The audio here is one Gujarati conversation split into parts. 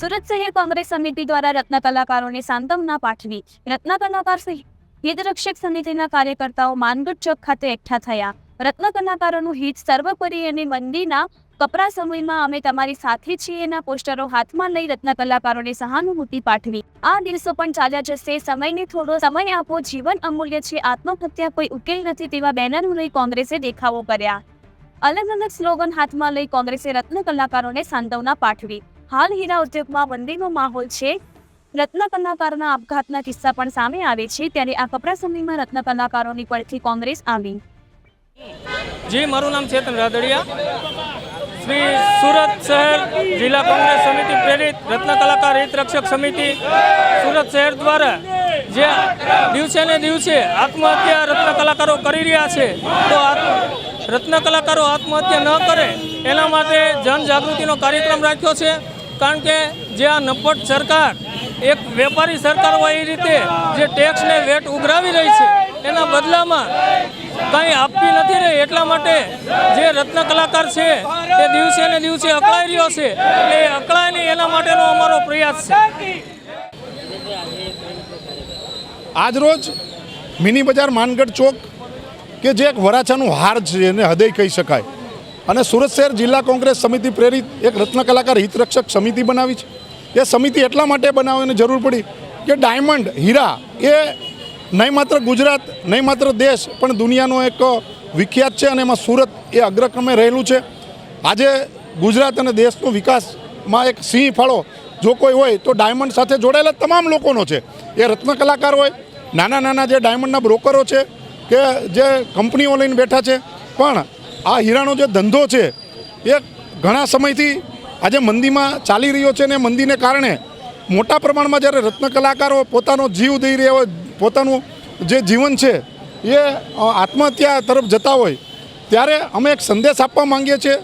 સુરત શહેર કોંગ્રેસ સમિતિ દ્વારા રત્ન કલાકારોને સાંત્વના પાઠવી રત્ન કલાકાર હિતરક્ષક સમિતિના કાર્યકર્તાઓ માનગઢ ચોક ખાતે એકઠા થયા. રત્ન કલાકારોનું હિત સર્વોપરી અને મંદીના કપરા સમયમાં અમે તમારી સાથે છીએ એના પોસ્ટરો હાથમાં લઈ રત્ન કલાકારોને સહાનુભૂતિ પાઠવી. આ દિવસો પણ ચાલ્યા જશે. સમયને થોડો સમય આપો. જીવન અમૂલ્ય છે. આત્મહત્યા કોઈ ઉકેલ નથી તેવા બેનરો લઈ કોંગ્રેસે દેખાવો કર્યા. અલગ અલગ સ્લોગન હાથમાં લઈ કોંગ્રેસે રત્ન કલાકારોને સાંત્વના પાઠવી. હાલ હીરા ઉદ્યોગમાં મંદીનો માહોલ છે. રત્ન કલાકારના આપઘાતના કિસ્સા પણ સામે આવે છે. ત્યારે આ કપરા સમયમાં રત્ન કલાકારોની પડથી કોંગ્રેસ આવી. જી, મારું નામ ચેતન રાદડિયા. શ્રી સુરત શહેર જિલ્લા કોંગ્રેસ સમિતિ પ્રેરિત રત્ન કલાકાર હિત રક્ષક સમિતિ સુરત શહેર દ્વારા જે દિવસે ને દિવસે આત્મહત્યા રત્ન કલાકારો કરી રહ્યા છે, તો રત્ન કલાકારો આત્મહત્યા ન કરે, એના માટે જનજાગૃતિનો કાર્યક્રમ રાખ્યો છે. કારણ કે જે આ નપટ સરકાર, એક વેપારી સરકાર હોય એ રીતે જે ટેક્સને વેટ ઉઘરાવી રહી છે, એના બદલામાં કંઈ આપતી નથી રહી. એટલા માટે જે રત્ન કલાકાર છે, તે દિવસે ને દિવસે અકળાઈ રહ્યો છે. એટલે એ અકળાય નહીં, એના માટેનો અમારો પ્રયાસ છે. આજરોજ મિની બજાર માનગઢ ચોક, કે જે એક વરાછાનું હાર છે, એને હૃદય કહી શકાય. અને સુરત શહેર જિલ્લા કોંગ્રેસ સમિતિ પ્રેરિત એક રત્ન કલાકાર હિતરક્ષક સમિતિ બનાવી છે. એ સમિતિ એટલા માટે બનાવવાની જરૂર પડી કે ડાયમંડ, હીરા એ નહીં માત્ર ગુજરાત, નહીં માત્ર દેશ, પણ દુનિયાનો એક વિખ્યાત છે અને એમાં સુરત એ અગ્રક્રમે રહેલું છે. આજે ગુજરાત અને દેશનો વિકાસમાં એક સિંહ ફાળો જો કોઈ હોય તો ડાયમંડ સાથે જોડાયેલા તમામ લોકોનો છે. એ રત્ન કલાકાર હોય, નાના નાના જે ડાયમંડના બ્રોકરો છે કે જે કંપનીઓ લઈને બેઠા છે, પણ આ હીરાનો જે ધંધો છે, એ ઘણા સમયથી આજે મંદીમાં ચાલી રહ્યો છે ને મંદીને કારણે મોટા પ્રમાણમાં જ્યારે રત્ન કલાકારો પોતાનો જીવ દઈ રહ્યા હોય, પોતાનું જે જીવન છે, એ આત્મહત્યા તરફ જતા હોય, ત્યારે અમે એક સંદેશ આપવા માંગીએ છીએ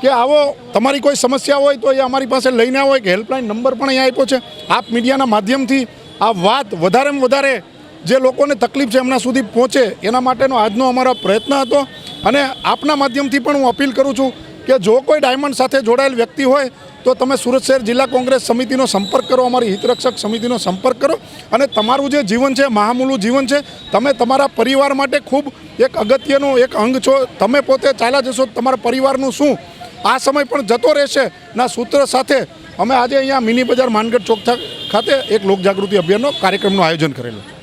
કે આવો તમારી કોઈ સમસ્યા હોય તો એ અમારી પાસે લઈને આવો, એક હેલ્પલાઇન નંબર પણ અહીંયા આપ્યો છે. આપ મીડિયાના માધ્યમથી આ વાત વધારેમાં વધારે જે લોકોને તકલીફ છે એમના સુધી પહોંચે, એના માટેનો આજનો અમારો પ્રયત્ન હતો. અને આપના માધ્યમથી પણ હું અપીલ કરું છું કે જો કોઈ ડાયમંડ સાથે જોડાયેલ વ્યક્તિ હોય, તો તમે સુરત શહેર જિલ્લા કોંગ્રેસ સમિતિનો સંપર્ક કરો, અમારી હિતરક્ષક સમિતિનો સંપર્ક કરો. અને તમારું જે જીવન છે, મહામૂલું જીવન છે, તમે તમારા પરિવાર માટે ખૂબ એક અગત્યનું એક અંગ છો. તમે પોતે ચાલ્યા જશો, તમારા પરિવારનું શું? આ સમય પણ જતો રહેશે. ના, સૂત્ર સાથે અમે આજે અહીંયા મિની બજાર માનગઢ ચોક ખાતે એક લોકજાગૃતિ અભિયાનનો કાર્યક્રમનું આયોજન કરેલું.